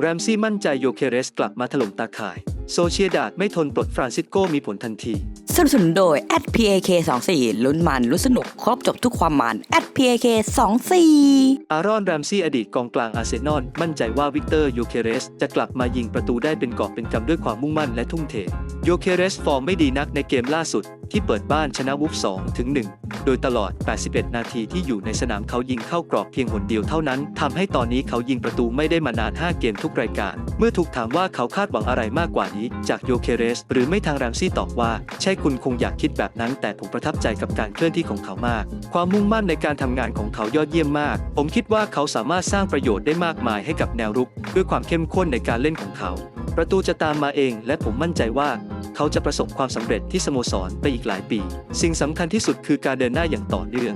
แรมซี่มั่นใจโยเคเรสกลับมาถล่มตาข่าย โซเชียดาดไม่ทนปลดฟรานซิสโกมีผลทันทีสนับสนุนโดย @pak 2 4ลุ้นมันลุ้นสนุกครบจบทุกความมัน @pak 2 4อารอนแรมซี่อดีตกองกลางอาร์เซนอลมั่นใจว่าวิกเตอร์โยเคเรสจะกลับมายิงประตูได้เป็นกอบเป็นกำด้วยความมุ่งมั่นและทุ่มเท โยเคเรสฟอร์มไม่ดีนักในเกมล่าสุด ที่เปิดบ้านชนะวูฟ2ถึง1โดยตลอด 81 นาทีที่อยู่ในสนามเขายิงเข้ากรอบเพียงหนเดียวเท่านั้นทำให้ตอนนี้เขายิงประตูไม่ได้มานาน 5 เกมทุกรายการ เมื่อถูกถามว่าเขาคาดหวังอะไรมากกว่านี้ จากโยเคเรส หรือไม่ทางแรมซี่ตอบว่า ใช่คุณคงอยากคิดแบบนั้น แต่ผมประทับใจกับการเคลื่อนที่ของเขามาก ความมุ่งมั่นในการทำงานของเขายอดเยี่ยมมาก ผมคิดว่าเขาสามารถสร้างประโยชน์ได้มากมายให้กับแนวรุก ด้วยความเข้มข้นในการเล่นของเขา ประตูจะตามมาเอง และผมมั่นใจว่า เขาจะประสบความสำเร็จที่สโมสรไปอีกหลายปี สิ่งสำคัญที่สุดคือการเดินหน้าอย่างต่อเนื่อง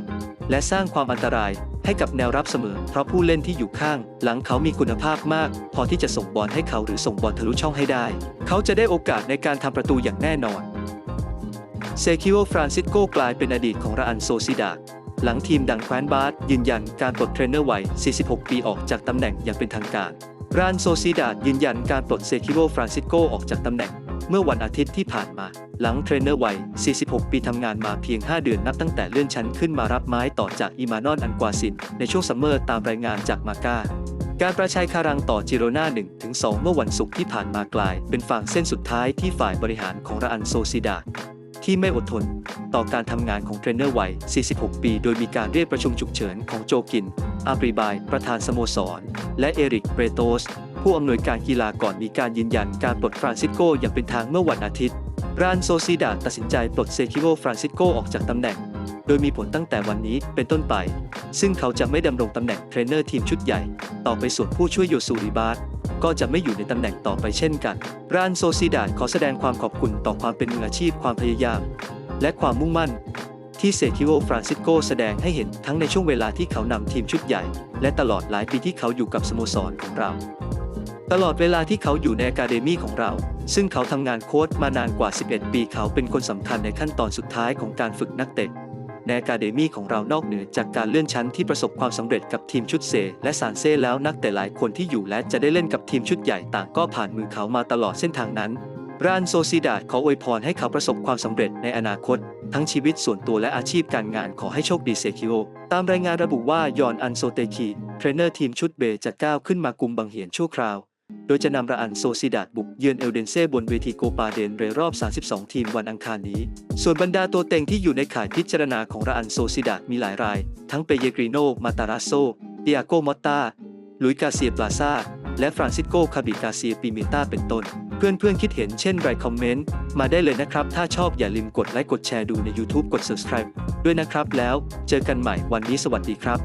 และสร้างความอันตรายให้กับแนวรับเสมอ เพราะผู้เล่นที่อยู่ข้าง หลังเขามีคุณภาพมาก พอที่จะส่งบอลให้เขาหรือส่งบอลทะลุช่องให้ได้ เขาจะได้โอกาสในการทำประตูอย่างแน่นอน เซคิโอฟรานซิสโกกลายเป็นอดีตของราอันโซซิดาหลังทีมดังแคว้นบาสยืนยันการปลดเทรนเนอร์วัย 46 ปีออกจากตำแหน่งอย่างเป็นทางการรานโซซิดาดยืนยันการปลดเซคิโอฟรานซิสโกออกจากตำแหน่ง เมื่อวันอาทิตย์ที่ผ่านมา หลังเทรนเนอร์วัย 46 ปีทำงานมาเพียง 5 เดือนนับตั้งแต่เลื่อนชั้นขึ้นมารับไม้ต่อจากอีมานอนอันกวาซิน ในช่วงซัมเมอร์ตามรายงานจากมาก้าการประชัยคารังต่อจิโรนา1-2เมื่อวันศุกร์ที่ผ่านมากลาย เป็นฝั่งเส้นสุดท้ายที่ฝ่ายบริหารของราอันโซซิดา ที่ไม่อดทน ต่อการทำงานของเทรนเนอร์วัย 46 ปี โดยมีการเรียกประชุมฉุกเฉินของโจกิน อาปรีบาย ประธานสโมสร และเอริก เบรโตส ผู้อำนวยการกีฬาก่อนมีการยืนยันการปลดฟรานซิสโกอย่างเป็นทางเมื่อวันอาทิตย์รานโซซิดาตัดสินใจปลดเซคิโอฟรานซิสโกออกจากตำแหน่ง โดยมีผลตั้งแต่วันนี้เป็นต้นไป ซึ่งเขาจะไม่ดำรงตำแหน่งเทรนเนอร์ทีมชุดใหญ่ ต่อไปส่วนผู้ช่วยโยซูริบาสก็จะไม่อยู่ในตำแหน่งต่อไปเช่นกันรานโซซิดาขอแสดงความขอบคุณต่อความเป็นมืออาชีพความพยายาม และความมุ่งมั่น ที่เซคิโอฟรานซิสโกแสดงให้เห็นทั้งในช่วงเวลาที่เขานำทีมชุดใหญ่ และตลอดหลายปีที่เขาอยู่กับสโมสรของเรา ตลอดเวลาที่เขาอยู่ในอะคาเดมี่ของเรา ซึ่งเขาทำงานโค้ชมานานกว่า 11 ปี เขาเป็นคนสำคัญในขั้นตอนสุดท้ายของการฝึกนักเตะในอะคาเดมี่ของเรานอกเหนือจากการเลื่อนชั้นที่ประสบความสำเร็จกับทีมชุดเซ และซานเซ่แล้วนักเตะหลายคนที่อยู่และจะได้เล่นกับทีมชุดใหญ่ต่างก็ผ่านมือเขามาตลอดเส้นทางนั้นรานโซซิดาดขออวยพรให้เขาประสบความสำเร็จในอนาคต ทั้งชีวิตส่วนตัวและอาชีพการงานขอให้โชคดีเซคิโอ ตามรายงานระบุว่ายอนอันโซเตคีเทรนเนอร์ทีมชุดเบจะก้าวขึ้นมากุมบังเหียนชั่วคราว โดยจะนำราอันโซซิดาดบุกเยือนเอลเดนเซ่บนเวทีโกปาเดนเรรอบ 32 ทีมวันอังคารนี้ ส่วนบรรดาตัวเต็งที่อยู่ในข่ายพิจารณาของราอันโซซิดาดมีหลายราย ทั้งเปเยกริโน มาตาราโซเดียโกมอตตาลุยกาเซียปลาซาและฟรานซิสโกคาบิกาเซียปิเมตาเป็นต้น เพื่อนๆคิดเห็นเช่นไรคอมเมนต์ มาได้เลยนะครับ ถ้าชอบอย่าลืมกดไลค์กดแชร์ดูใน YouTube กด subscribe ด้วยนะครับแล้ว เจอกันใหม่วันนี้สวัสดีครับ